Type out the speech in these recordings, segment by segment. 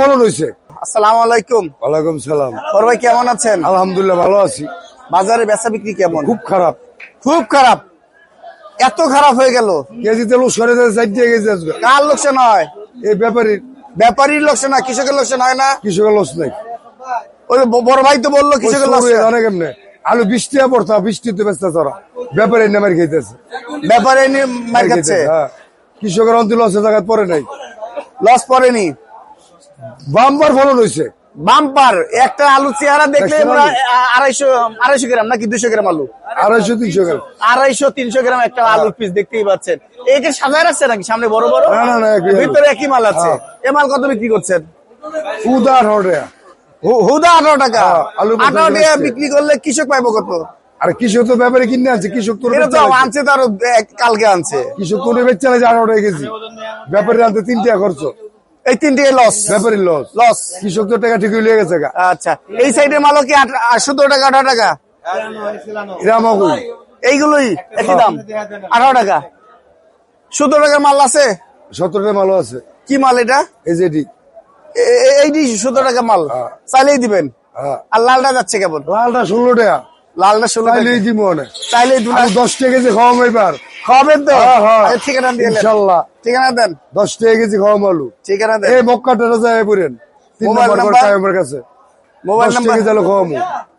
ফলন হয়েছে আসসালামু আলাইকুম। ওয়ালাইকুম সালাম। বড় ভাই কেমন আছেন? আলহামদুলিল্লাহ ভালো আছি। বাজারে বেচা বিক্রি কেমন? খুব খারাপ। খুব খারাপ। এত খারাপ হয়ে গেল। কেজি তেল সরে দিয়ে গেছে কার লোকসান হয়? এই ব্যাপারী ব্যাপারীর লোকসান হয় কৃষকের লোকসান হয় না? কৃষকের লস নাই। ওই বড় ভাই তো বলল কৃষকের লোকসান। অনেক এমনি আলু বৃষ্টি পড়তো বৃষ্টিতে বেচতে তোরা ব্যাপারী নেমার খেতেছে ব্যাপারে মার খাচ্ছে। কৃষকের অন্তিম লসের জায়গা পরে নাই। লস পড়েনি। বাম্পার ফলন হয়েছে বাম্পার একটা আলু চেহারা দেখলে আড়াইশো আড়াইশো গ্রাম নাকি দুশো গ্রাম আলু? আড়াইশো তিনশো গ্রাম। আড়াইশো তিনশো গ্রাম একটা আলুর পিস দেখতেই পাচ্ছেন। একে সাজায় রাখছে নাকি? সামনে বড় বড়? ভিতরে একই মাল আছে। হ্যাঁ। এ মাল কত বিক্রি করছেন? উদার হুদা আঠারো টাকা। হ্যাঁ, আঠারো টাকা বিক্রি করলে কৃষক পাইবো কত? আর কৃষক তো ব্যাপারে কিনে আনছে কৃষক তো আনছে তো আরও কালকে আনছে। কৃষক তো বেচছে না যে আঠারো টাকা কেজি। ব্যাপারে আনতে তিন টাকা খরচ। এই তিনটে লস লস লস কৃষক তো টাকা ঠিকই লিয়ে গেছে আচ্ছা এই সাইডের মালও কি সতেরো টাকা আঠারো টাকা? এইগুলোই একই দাম। আঠারো টাকা। সতেরো টাকার মাল আছে? সতেরো টাকা মালও আছে। কি মাল এটা? এই যে এইটি সতেরো টাকা মাল। হ্যাঁ। চাইলেই দিবেন। হ্যাঁ। আর লালটা যাচ্ছে কেমন? লালটা ষোলো টাকা। লালটা ষোলো চাইলেই দিব অনেক চাইলেই দু দশ টাকা কেজি খাওয়াম এবার। খাবেন তো? হ্যাঁ, হ্যাঁ। আচ্ছা, ঠিকানা দিয়ে ইনশাল্লাহ। ঠিকানা দেন। দশ টাকা কেজি খাওয়াম আলু। ঠিকানা দেন। এই মক্কাটা যায় তিন নম্বর? আমার কাছে। Mobile number? খাওয়ামু।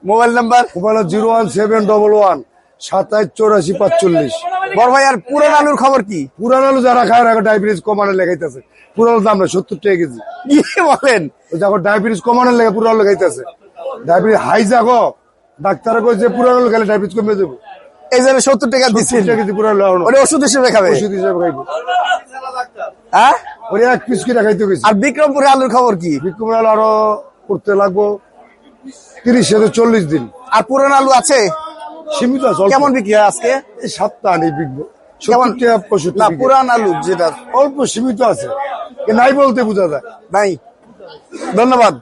Mobile number? Mobile zero one seven double one সাতাইশ চৌরাশি পাঁচচল্লিশ। বড় ভাই আর পুরান আলুর খবর কি? পুরান আলু যারা খায় ওরা ডায়াবেটিস কমানোর লেগাইতেছে। পুরান দাম না সত্তর টাকা কেজি। কি বলেন? যখন ডায়াবেটিস কমানোর লেগে পুরান লেগাইতেছে ডায়াবেটিস হাই যাগো ডাক্তার কইছে পুরান আলু খেলে ডায়াবেটিস কমে যাব। এই জন্য সত্তর টাকা আলু ওটা ওষুধ হিসেবে খাবে। ওষুধ হিসাবে খাইবো। হ্যাঁ? ওরে এক পিস কিনা খাইতে গেছি আর বিক্রমপুরে আলুর খবর কি? বিক্রম আলু আরও করতে লাগবো তিরিশ থেকে চল্লিশ দিন। আর পুরান আলু আছে? সীমিত আছে কেমন বিক্রি হয় আজকে? এই সাতটা আনি বিকবো। কেমন? না পুরান আলু যেটা। অল্প সীমিত আছে। নাই বলতে বোঝা যায়। নাই। ধন্যবাদ।